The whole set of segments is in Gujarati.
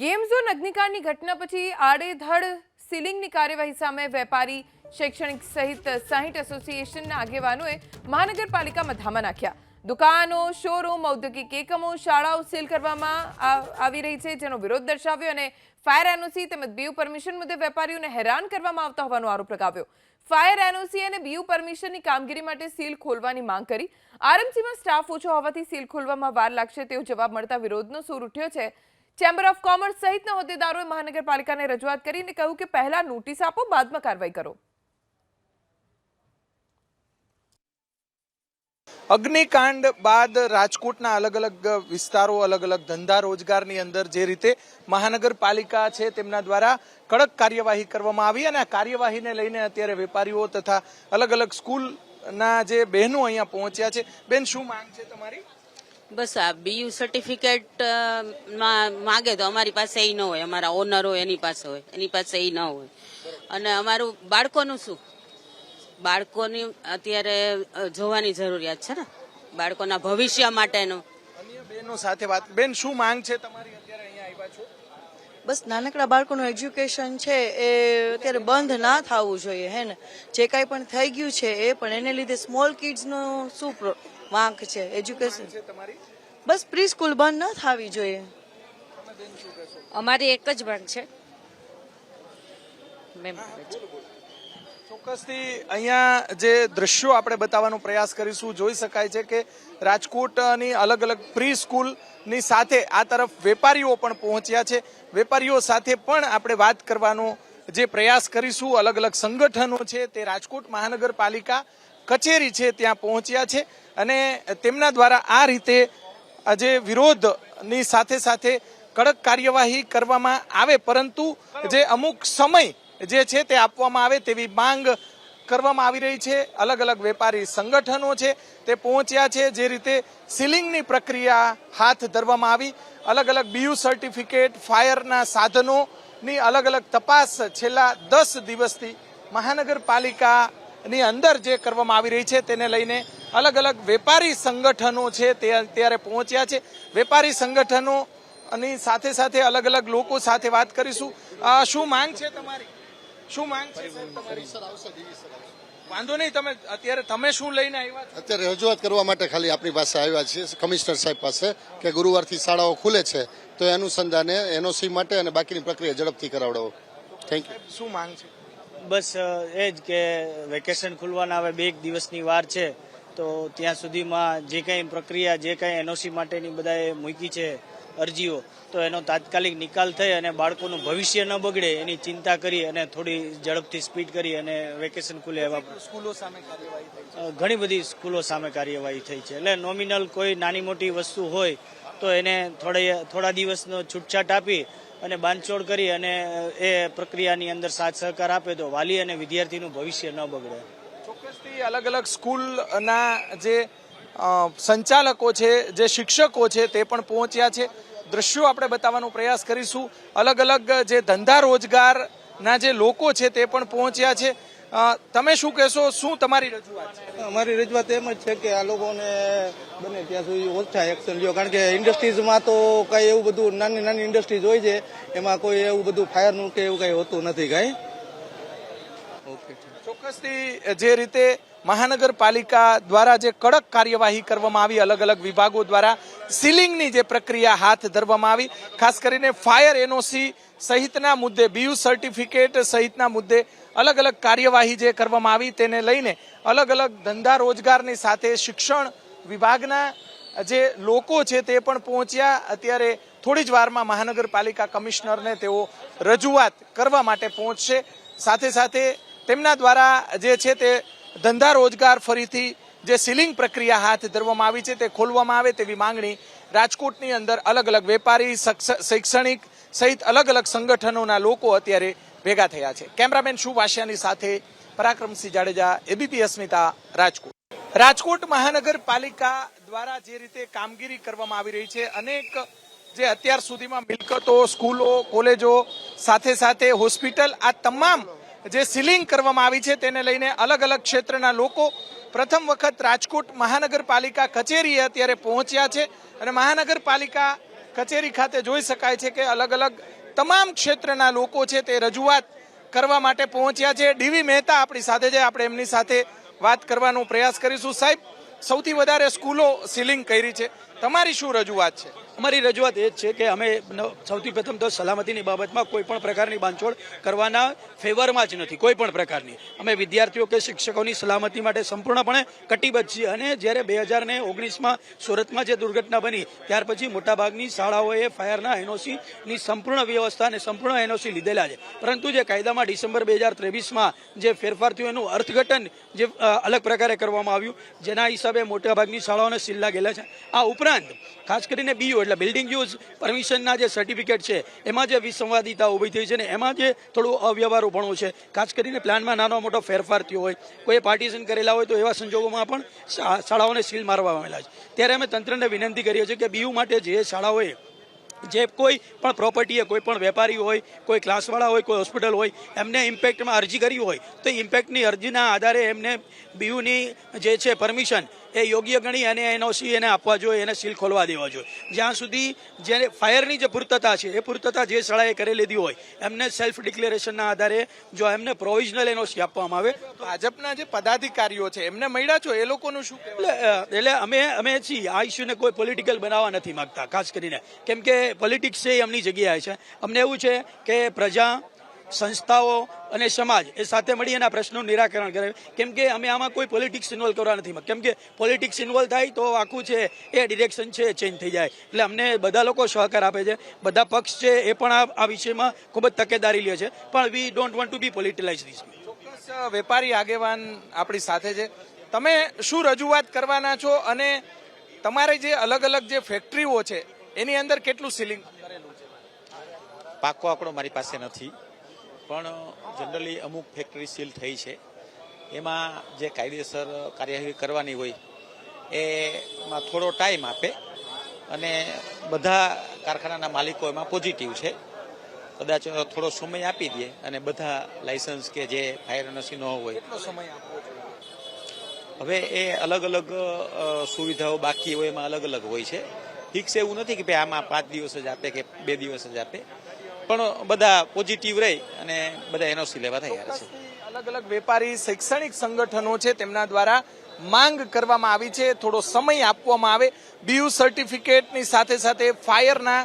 ગેમ ઝોન અગ્નિકાંડની ઘટના પછી આડેધડ સીલિંગની કાર્યવાહી સામે વેપારી, શૈક્ષણિક સહિત સાહીઠ એસોસિએશનના આગેવાનોએ મહાનગરપાલિકામાં ધામા નાખ્યા. દુકાનો, શોરૂમ, ઔદ્યોગિક એકમો, શાળાઓ સીલ કરવામાં આવી રહી છે, જેનો વિરોધ દર્શાવ્યો અને ફાયર એનઓસી તેમજ બીયુ પરમિશન મુદ્દે વેપારીઓને હેરાન કરવામાં આવતા હોવાનો આરોપ લગાવ્યો. ફાયર એનઓસી અને બીયુ પરમિશનની કામગીરી માટે સીલ ખોલવાની માંગ કરી. આરએમસીમાં સ્ટાફ ઓછો હોવાથી સીલ ખોલવામાં વાર લાગશે તેવો જવાબ મળતા વિરોધનો સૂર ઉઠ્યો છે. ચેમ્બર ઓફ કોમર્સ સહિતના હોદ્દેદારોએ મહાનગરપાલિકાને રજૂઆત કરીને કહ્યું કે પહેલા નોટિસ આપો, બાદમાં કાર્યવાહી કરો. અગ્નિકાંડ બાદ રાજકોટના અલગ અલગ વિસ્તારો, અલગ અલગ ધંધા રોજગારની અંદર જે રીતે મહાનગરપાલિકા છે તેમના દ્વારા કડક કાર્યવાહી કરવામાં આવી અને આ કાર્યવાહીને લઈને અત્યારે વેપારીઓ તથા અલગ અલગ સ્કૂલના જે બહેનો અહીંયા પહોંચ્યા છે. બેન, શું માંગ છે તમારી? બસ આ બીયુ સર્ટિફિકેટ માગે તો અમારી પાસે એ ન હોય અમારા ઓનર હોય એની પાસે હોય એની પાસે એ ન હોય. અને અમારું બાળકોનું શું? બાળકોની અત્યારે જોવાની જરૂરિયાત છે ને? બાળકોના ભવિષ્ય માટેનું. બેનો સાથે વાત બેન શું માંગ છે તમારી અત્યારે અહીંયા આવ્યા છો? બસ નાનકડા બાળકોનું એજ્યુકેશન છે એ અત્યારે બંધ ના થવું જોઈએ હે ને? જે કાંઈ પણ થઈ ગયું છે એ પણ એને લીધે સ્મોલ કિડ્સનું શું પ્રો- વાંક છે એજ્યુકેશન છે તમારી? બસ પ્રી સ્કૂલ બંધ ન થવી જોઈએ. અમારી એક જ માંગ છે. ચોક્કસથી અહીંયા જે દ્રશ્યો આપણે બતાવવાનો પ્રયાસ કરીશું જોઈ શકાય છે કે રાજકોટની અલગ અલગ પ્રી સ્કૂલની સાથે આ તરફ વેપારીઓ પણ પહોંચ્યા છે. વેપારીઓ સાથે પણ આપણે વાત કરવાનો જે પ્રયાસ કરીશું અલગ અલગ સંગઠનો છે તે રાજકોટ મહાનગરપાલિકા કચેરી છે ત્યાં પહોંચ્યા છે. અને તેમના દ્વારા આ રીતે આજે વિરોધની સાથે સાથે કડક કાર્યવાહી કરવામાં આવે, પરંતુ જે અમુક સમય જે છે તે આપવામાં આવે તેવી માંગ કરવામાં આવી રહી છે. અલગ અલગ વેપારી સંગઠનો છે તે પહોંચ્યા છે, જે રીતે સીલિંગની પ્રક્રિયા હાથ ધરવામાં આવી. અલગ અલગ બીયુ સર્ટિફિકેટ, ફાયરના સાધનોની અલગ અલગ તપાસ છેલ્લા દસ દિવસથી મહાનગરપાલિકાની અંદર જે કરવામાં આવી રહી છે તેને લઈને અલગ અલગ વેપારી સંગઠનો છે તે અત્યારે પહોંચ્યા છે. વેપારી સંગઠનો અને સાથે સાથે અલગ અલગ લોકો સાથે વાત કરીશું. શું માંગ છે તમારી? શું માંગ છે તમારી? વાંધો નહીં તમે અત્યારે તમે શું લઈને આવ્યા અત્યારે રજૂઆત કરવા માટે ખાલી આપણી પાસે આવ્યા છીએ. કમિશનર સાહેબ પાસે કે ગુરુવારથી શાળાઓ ખુલે છે તો એ અનુસંધાને એનઓસી માટે અને બાકીની પ્રક્રિયા ઝડપથી કરાવડાવો. થેન્ક યુ શું માંગ છે? બસ એ જ કે વેકેશન ખુલવાના હવે બે એક દિવસની વાર છે. તો ત્યાં સુધીમાં જે કંઈ પ્રક્રિયા જે કંઈ એનઓસી માટેની બધાએ મૂકી છે અરજીઓ તો એનો તાત્કાલિક નિકાલ થઈ અને બાળકોનું ભવિષ્ય ન બગડે એની ચિંતા કરી અને થોડી ઝડપથી સ્પીડ કરી અને વેકેશન ખુલે એવા સ્કૂલો સામે ઘણી બધી સ્કૂલો સામે કાર્યવાહી થઈ છે. એટલે નોમિનલ કોઈ નાની મોટી વસ્તુ હોય તો એને થોડા થોડા દિવસનો છૂટછાટ આપી અને બાંધછોડ કરી અને એ પ્રક્રિયાની અંદર સાથ સહકાર આપે તો વાલી અને વિદ્યાર્થીનું ભવિષ્ય ન બગડે. ચોક્કસથી અલગ અલગ સ્કૂલના જે સંચાલકો છે, જે શિક્ષકો છે તે પણ પહોંચ્યા છે. દ્રશ્યો આપણે બતાવવાનો પ્રયાસ કરીશું. અલગ અલગ જે ધંધા રોજગારના જે લોકો છે તે પણ પહોંચ્યા છે. તમે શું કહેશો? શું તમારી રજૂઆત છે? અમારી રજૂઆત એમ જ છે કે આ લોકોને બને ત્યાં સુધી ઓછા એક્શન લ્યો. કારણ કે ઇન્ડસ્ટ્રીઝમાં તો કઈ એવું બધું નાની નાની ઇન્ડસ્ટ્રીઝ હોય છે એમાં કોઈ એવું બધું ફાયરનું કે એવું કઈ હોતું નથી કઈ. ઓકે ચોક્કસથી જે રીતે મહાનગરપાલિકા દ્વારા જે કડક કાર્યવાહી કરવામાં આવી અલગ અલગ વિભાગો દ્વારા સીલિંગની જે પ્રક્રિયા હાથ ધરવામાં આવી ખાસ કરીને ફાયર એનઓસી સહિતના મુદ્દે બીયુ સર્ટિફિકેટ સહિતના મુદ્દે અલગ અલગ કાર્યવાહી જે કરવામાં આવી તેને લઈને અલગ અલગ ધંધા રોજગારની સાથે શિક્ષણ વિભાગના જે લોકો છે તે પણ પહોંચ્યા. અત્યારે થોડી જ વારમાં મહાનગરપાલિકા કમિશનરને તેઓ રજૂઆત કરવા માટે પહોંચશે. સાથે સાથે તેમના દ્વારા જે છે તે ધંધા રોજગાર ફરીથી જે સીલિંગ પ્રક્રિયા હાથ ધરવામાં આવી છે તે ખોલવામાં આવે તેવી માંગણી રાજકોટની અંદર અલગ અલગ વેપારી શક્ષ- શૈક્ષણિક સહિત અલગ અલગ સંગઠનોના લોકો અત્યારે ભેગા થયા છે. કેમેરામેન શુ વાસિયાની સાથે પરાક્રમસિંહ જાડેજા એબીપી અસ્મિતા, રાજકોટ. રાજકોટ મહાનગરપાલિકા દ્વારા જે રીતે કામગીરી કરવામાં આવી રહી છે, અનેક જે અત્યાર સુધીમાં મિલકતો, સ્કૂલો, કોલેજો, સાથે સાથે હોસ્પિટલ, આ તમામ જે સીલિંગ કરવામાં આવી છે, તેને લઈને અલગ અલગ ક્ષેત્રના લોકો પ્રથમ વખત રાજકોટ મહાનગરપાલિકા કચેરીએ અત્યારે પહોંચ્યા છે. અને મહાનગરપાલિકા કચેરી ખાતે જોઈ શકાય છે કે અલગ અલગ તમામ ક્ષેત્રના લોકો છે તે રજૂઆત કરવા માટે પહોંચ્યા છે. ડીવી મહેતા આપણી સાથે છે. આપણે એમની સાથે વાત કરવાનો પ્રયાસ કરીશું. સાહેબ, સૌથી વધારે સ્કૂલો સીલિંગ કરી છે. તમારી શું રજૂઆત છે? અમારી રજૂઆત એ જ છે કે અમે સૌથી પ્રથમ તો સલામતીની બાબતમાં કોઈ પણ પ્રકારની બાંધછોડ કરવાના ફેવરમાં જ નથી, કોઈ પણ પ્રકારની. અમે વિદ્યાર્થીઓ કે શિક્ષકોની સલામતી માટે સંપૂર્ણપણે કટિબદ્ધ છીએ અને જ્યારે બે હજાર ને ઓગણીસમાં સુરતમાં જે દુર્ઘટના બની, ત્યાર પછી મોટાભાગની શાળાઓએ ફાયરના એનઓસીની સંપૂર્ણ વ્યવસ્થા અને સંપૂર્ણ એનઓસી લીધેલા છે. પરંતુ જે કાયદામાં ડિસેમ્બર બે હજાર ત્રેવીસમાં જે ફેરફાર થયું, એનું અર્થઘટન જે અલગ પ્રકારે કરવામાં આવ્યું, જેના હિસાબે મોટાભાગની શાળાઓને સીલ લાગેલા છે. આ ઉપરાંત ખાસ કરીને બીયુ, એટલે બિલ્ડિંગ યુઝ પરમિશનના જે સર્ટિફિકેટ છે, એમાં જે વિસંવાદિતા ઊભી થઈ છે ને એમાં જે થોડું અવ્યવહારોપણું છે. ખાસ કરીને પ્લાનમાં નાનો મોટો ફેરફાર થયો હોય કોઈ પાર્ટીશન કરેલા હોય તો એવા સંજોગોમાં પણ શાળાઓને સીલ મારવામાં આવેલા છે. ત્યારે અમે તંત્રને વિનંતી કરીએ છીએ કે બીયુ માટે જે શાળાઓએ, જે કોઈ પણ પ્રોપર્ટીએ કોઈ પણ વેપારી હોય, કોઈ ક્લાસવાળા હોય, કોઈ હોસ્પિટલ હોય, એમને ઇમ્પેક્ટમાં અરજી કરી હોય, તો ઇમ્પેક્ટની અરજીના આધારે એમને બીયુની જે છે પરમિશન એ યોગ્ય ગણી અને એનઓસી એને આપવા જોઈએ એને સીલ ખોલવા દેવા જોઈએ. જ્યાં સુધી જે ફાયરની જે પૂર્તતા છે એ પૂર્તતા જે શાળાએ કરી લીધી હોય એમને સેલ્ફ ડિક્લેરેશનના આધારે જો એમને પ્રોવિઝનલ એનઓસી આપવામાં આવે ભાજપના જે પદાધિકારીઓ છે એમને મળ્યા છો? એ લોકોનું શું એટલે એટલે અમે અમે છીએ. આ ઇસ્યુને કોઈ પોલિટિકલ બનાવવા નથી માંગતા ખાસ કરીને. કેમ કે પોલિટિક્સ છે એ એમની જગ્યાએ છે. અમને એવું છે કે પ્રજા સંસ્થાઓ અને સમાજ એ સાથે મળી એના પ્રશ્નોનું નિરાકરણ કરે. કેમ કે અમે આમાં કોઈ પોલિટિક્સ ઇન્વોલ્વ કરવા નથી કેમ કે પોલિટિક્સ ઇન્વોલ્વ થાય તો આખું છે એ ડિરેક્શન છે ચેન્જ થઈ જાય. એટલે અમને બધા લોકો સહકાર આપે છે. બધા પક્ષ છે એ પણ આ આ વિષયમાં ખૂબ જ તકેદારી લે છે. પણ we don't want to be politicise this ચોક્કસ વેપારી આગેવાન આપણી સાથે છે. તમે શું રજૂઆત કરવાના છો અને તમારે જે અલગ અલગ જે ફેક્ટરીઓ છે એની અંદર કેટલું સીલિંગ કરેલું છે? પાકો આંકડો મારી પાસે નથી. પણ જનરલી અમુક ફેક્ટરી સીલ થઈ છે. એમાં જે કાયદેસર કાર્યવાહી કરવાની હોય એમાં થોડો ટાઈમ આપે અને બધા કારખાનાના માલિકો એમાં પોઝિટિવ છે. કદાચ થોડો સમય આપી દે અને બધા લાયસન્સ કે જે ફાયર નસી ન હોય. સમય હવે એ અલગ અલગ સુવિધાઓ બાકી હોય એમાં અલગ અલગ હોય છે. ફિક્સ એવું નથી કે ભાઈ આમાં પાંચ દિવસ જ આપે કે બે દિવસ જ આપે. પણ બધા પોઝિટિવ રહી અને બધા એનઓસી લેવા તૈયાર છે. અલગ અલગ વેપારી, શૈક્ષણિક સંગઠનો છે તેમના દ્વારા માંગ કરવામાં આવી છે, થોડો સમય આપવામાં આવે. બીયુ સર્ટિફિકેટની સાથે સાથે ફાયરના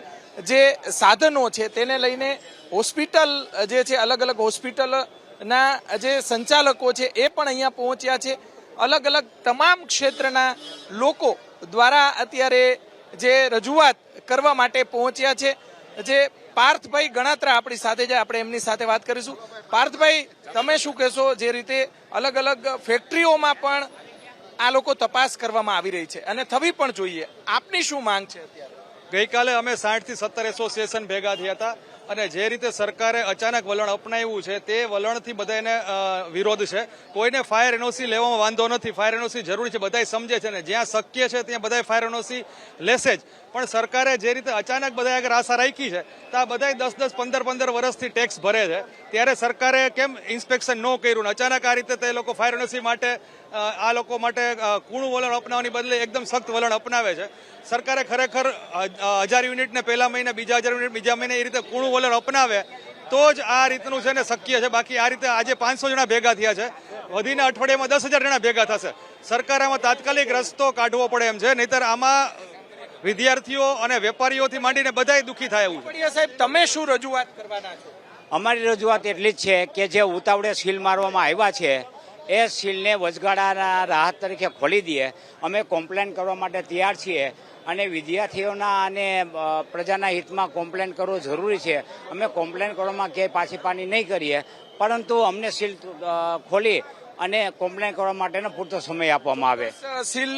જે સાધનો છે તેને લઈને હોસ્પિટલ જે છે, અલગ અલગ હોસ્પિટલના જે સંચાલકો છે એ પણ અહીંયા પહોંચ્યા છે. અલગ અલગ તમામ ક્ષેત્રના લોકો દ્વારા અત્યારે જે રજૂઆત કરવા માટે પહોંચ્યા છે. જે પાર્થભાઈ ગણાત્રા આપણી સાથે છે, આપણે એમની સાથે વાત કરીશું. પાર્થભાઈ, તમે શું કહેશો જે રીતે અલગ અલગ ફેક્ટરીઓમાં પણ આ લોકો તપાસ કરવામાં આવી રહી છે અને થવી પણ જોઈએ. આપની શું માંગ છે અત્યારે? ગઈકાલે અમે સાઠથી સત્તર એસોસિએશન ભેગા થયા હતા. અને જે રીતે સરકારે અચાનક વલણ અપનાવ્યું છે, તે વલણથી બધાને વિરોધ છે. કોઈને ફાયર એનઓસી લેવામાં વાંધો નથી. ફાયર એનઓસી જરૂરી છે, બધાય સમજે છે ને જ્યાં શક્ય છે, ત્યાં બધાય ફાયર એનઓસી લેશે જ. પણ સરકારે જે રીતે અચાનક બધા આગળ આશા રાખી છે, તો આ બધાય દસ દસ, પંદર પંદર વર્ષથી ટેક્સ ભરે છે. ત્યારે સરકારે કેમ ઇન્સ્પેક્શન ન કર્યું? અચાનક આ રીતે તે લોકો ફાયર એનઓસી માટે આ લોકો માટે કૂણું વલણ અપનાવવાની બદલે એકદમ સખ્ત વલણ અપનાવે છે. સરકારે ખરેખર હજાર યુનિટને પહેલા મહિને, બીજા હજાર યુનિટ, બીજા મહિને એ રીતે કૂણું વલણ અપનાવે, તો જ આ રીતનું છે ને શક્ય છે. બાકી આ રીતે આજે પાંચસો જણા ભેગા થયા છે. વધીને અઠવાડિયામાં દસ હજાર જણા ભેગા થશે. સરકારે આમાં તાત્કાલિક રસ્તો કાઢવો પડે એમ છે. નહીતર આમાં વિદ્યાર્થીઓ અને વેપારીઓથી માંડીને બધાય દુઃખી થાય એવું સાહેબ, તમે શું રજૂઆત કરવાના છો? અમારી રજૂઆત એટલી જ છે કે જે ઉતાવળે સીલ મારવામાં આવ્યા છે, એ સીલને વચગાળાના રાહત તરીકે ખોલી દઈએ. અમે કોમ્પ્લેન કરવા માટે તૈયાર છીએ અને વિદ્યાર્થીઓના અને પ્રજાના હિતમાં કોમ્પ્લેન કરવો જરૂરી છે. અમે કોમ્પ્લેન કરવામાં ક્યાંય પાછી પાની નહીં કરીએ, પરંતુ અમને સીલ ખોલી અને કોમ્પ્લેન કરવા માટેનો પૂરતો સમય આપવામાં આવે. સીલ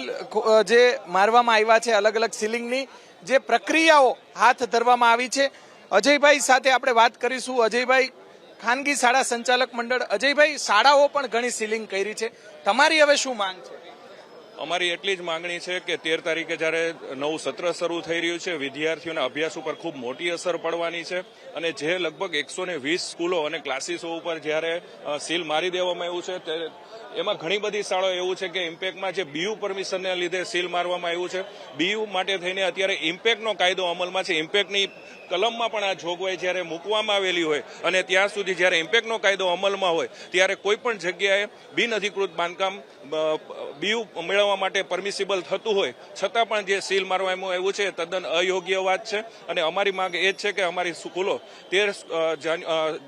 જે મારવામાં આવ્યા છે અલગ અલગ સીલિંગની, જે પ્રક્રિયાઓ હાથ ધરવામાં આવી છે અજયભાઈ સાથે આપણે વાત કરીશું. અજયભાઈ, ખાનગી શાળા સંચાલક મંડળ અજયભાઈ શાળાઓ પણ ઘણી સીલિંગ કરી છે. તમારી હવે શું માંગ છે? અમારી એટલી જ માંગણી છે કે તેર તારીખે જ્યારે નવું સત્ર શરૂ થઈ રહ્યું છે, વિદ્યાર્થીઓના અભ્યાસ ઉપર ખૂબ મોટી અસર પડવાની છે અને જે લગભગ એકસો વીસ સ્કૂલો અને ક્લાસીસો ઉપર જ્યારે સીલ મારી દેવામાં આવ્યું છે, તે એમાં ઘણી બધી શાળાઓ એવું છે કે ઇમ્પેક્ટમાં જે બીયુ પરમિશનને લીધે સીલ મારવામાં આવ્યું છે. બીયુ માટે થઈને અત્યારે ઇમ્પેક્ટનો કાયદો અમલમાં છે. ઇમ્પેક્ટની કલમમાં પણ આ જોગવાઈ જ્યારે મૂકવામાં આવેલી હોય અને ત્યાં સુધી જ્યારે ઇમ્પેક્ટનો કાયદો અમલમાં હોય, ત્યારે કોઈ પણ જગ્યાએ બિનઅધિકૃત બાંધકામ બીયુ મેળવવા માટે પરમિસિબલ થતું હોય, છતાં પણ જે સીલ મારવામાં આવ્યું છે તદ્દન અયોગ્ય વાત છે. અને અમારી માંગ એ છે કે અમારી સ્કૂલો તેર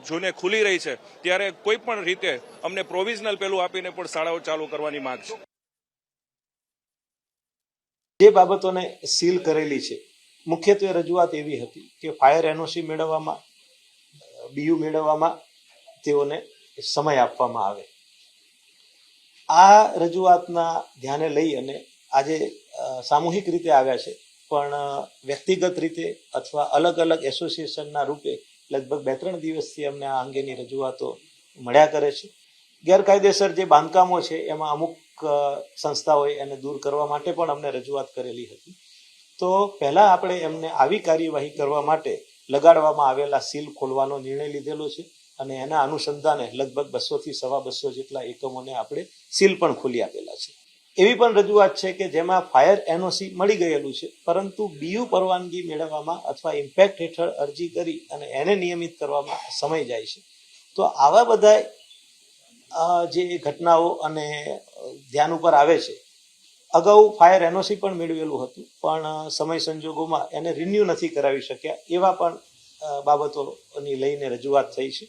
જૂને ખુલી રહી છે, ત્યારે કોઈ પણ રીતે અમને પ્રોવિઝનલ પેલું આપીને પણ શાળાઓ ચાલુ કરવાની માંગ છે. જે બાબતોને સીલ કરેલી છે, મુખ્યત્વે રજૂઆત એવી હતી કે ફાયર એનઓસી મેળવવામાં બીયુ મેળવવામાં તેઓને સમય આપવામાં આવે. આ રજૂઆતના ધ્યાને લઈ અને આજે સામૂહિક રીતે આવ્યા છે. પણ વ્યક્તિગત રીતે અથવા અલગ અલગ એસોસિએશનના રૂપે લગભગ બે ત્રણ દિવસથી અમને આ અંગેની રજૂઆતો મળ્યા કરે છે. ગેરકાયદેસર જે બાંધકામો છે, એમાં અમુક સંસ્થાઓએ એને દૂર કરવા માટે પણ અમને રજૂઆત કરેલી હતી. તો પહેલા આપણે એમને આવી કાર્યવાહી કરવા માટે લગાડવામાં આવેલા સીલ ખોલવાનો નિર્ણય લીધેલો છે અને એના અનુસંધાને લગભગ બસોથી સવા બસો જેટલા એકમોને આપણે સીલ પણ ખોલી આપેલા છે. એવી પણ રજૂઆત છે કે જેમાં ફાયર એનઓસી મળી ગયેલું છે, પરંતુ બીયુ પરવાનગી મેળવવામાં અથવા ઇમ્પેક્ટ હેઠળ અરજી કરી અને એને નિયમિત કરવામાં સમય જાય છે. તો આવા બધા જે ઘટનાઓ અને ધ્યાન ઉપર આવે છે, અગાઉ ફાયર એનઓસી પણ મેળવેલું હતું, પણ સમય સંજોગોમાં એને રિન્યુ નથી કરાવી શક્યા એવા પણ બાબતોની લઈને રજૂઆત થઈ છે.